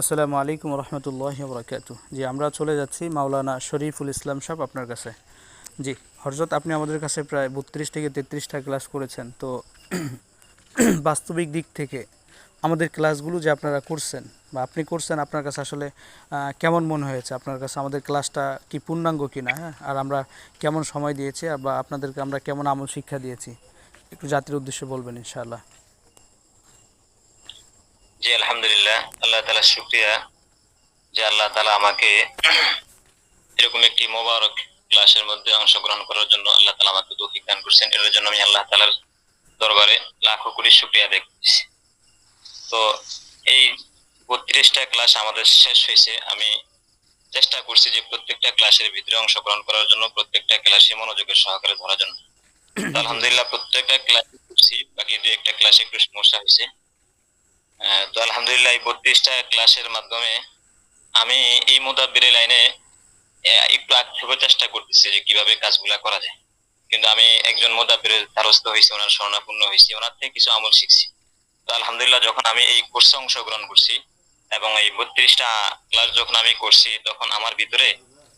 আসসালামু আলাইকুম রহমতুল্লাহ বরকাত জি, আমরা চলে যাচ্ছি মাওলানা শরীফুল ইসলাম সাহেব আপনার কাছে। জি, হরজত, আপনি আমাদের কাছে প্রায় বত্রিশ থেকে তেত্রিশটা ক্লাস করেছেন। তো বাস্তবিক দিক থেকে আমাদের ক্লাসগুলো যে আপনারা করছেন বা আপনি করছেন, আপনার কাছে আসলে কেমন মনে হয়েছে? আপনার কাছে আমাদের ক্লাসটা কি পূর্ণাঙ্গ কি না হ্যাঁ? আর আমরা কেমন সময় দিয়েছি বা আপনাদেরকে আমরা কেমন আমল শিক্ষা দিয়েছি? একটু জাতির উদ্দেশ্যে বলবেন, ইনশাআল্লাহ। জি আলহামদুলিল্লাহ, আল্লাহ তালা শুক্রিয়া যে আল্লাহ তালা আমাকে এরকম একটি মোবারক ক্লাসের মধ্যে অংশগ্রহণ করার জন্য আল্লাহ তালা আমাকে তৌফিক দান করছেন। এর জন্য আমি আল্লাহ তালার দরবারে লাখো কোটি শুক্রিয়া দেখছি তো এই বত্রিশটা ক্লাস আমাদের শেষ হয়েছে। আমি চেষ্টা করছি যে প্রত্যেকটা ক্লাসের ভিতরে অংশগ্রহণ করার জন্য প্রত্যেকটা ক্লাসে মনোযোগের সহকারে ধরার জন্য। আলহামদুলিল্লাহ প্রত্যেকটা ক্লাস করছি, বাকি দু একটা ক্লাসে একটু সমস্যা হয়েছে। তো আলহামদুলিল্লাহ এই বত্রিশটা ক্লাসের মাধ্যমে আমি এই মোদাব্বিরের লাইনে একটু আক্ষেপের চেষ্টা করতেছি যে কীভাবে কাজগুলা করা যায়। কিন্তু আমি একজন মোদাব্বিরের দ্বারস্থ হয়েছি, ওনার স্বর্ণাপূর্ণ হয়েছি, ওনার থেকে কিছু আমল শিখছি। তো আলহামদুলিল্লাহ যখন আমি এই কোর্সে অংশগ্রহণ করছি এবং এই বত্রিশটা ক্লাস যখন আমি করছি, তখন আমার ভিতরে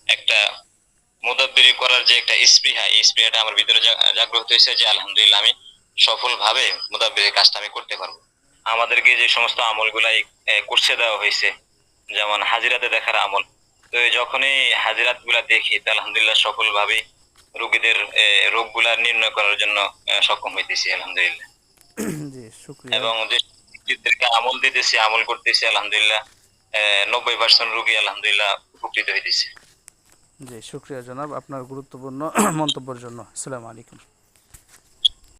একটা মোদাব্বিরি করার যে একটা স্পৃহা, এই স্পৃহাটা আমার ভিতরে জাগ্রত হয়েছে যে আলহামদুলিল্লাহ আমি সফলভাবে মোদাব্বিরের কাজটা আমি করতে পারব। আমাদেরকে যে সমস্ত আমলগুলা কোর্সে দেওয়া হয়েছে যেমন হাজিরাতে দেখার আমল। তো যখনই হাজিরাতগুলা দেখি তো আলহামদুলিল্লাহ সফলভাবে রোগীদের রোগগুলা নির্ণয় করার জন্য সক্ষম হইতেছি আলহামদুলিল্লাহ। এবং যে আমল দিতেছি আমল করতেছি আলহামদুলিল্লাহ নব্বই পার্সেন্ট রোগী আলহামদুলিল্লাহ উপকৃত হইতেছে। জি শুক্রিয়া জনাব আপনার গুরুত্বপূর্ণ মন্তব্যের জন্য। আসসালামু আলাইকুম।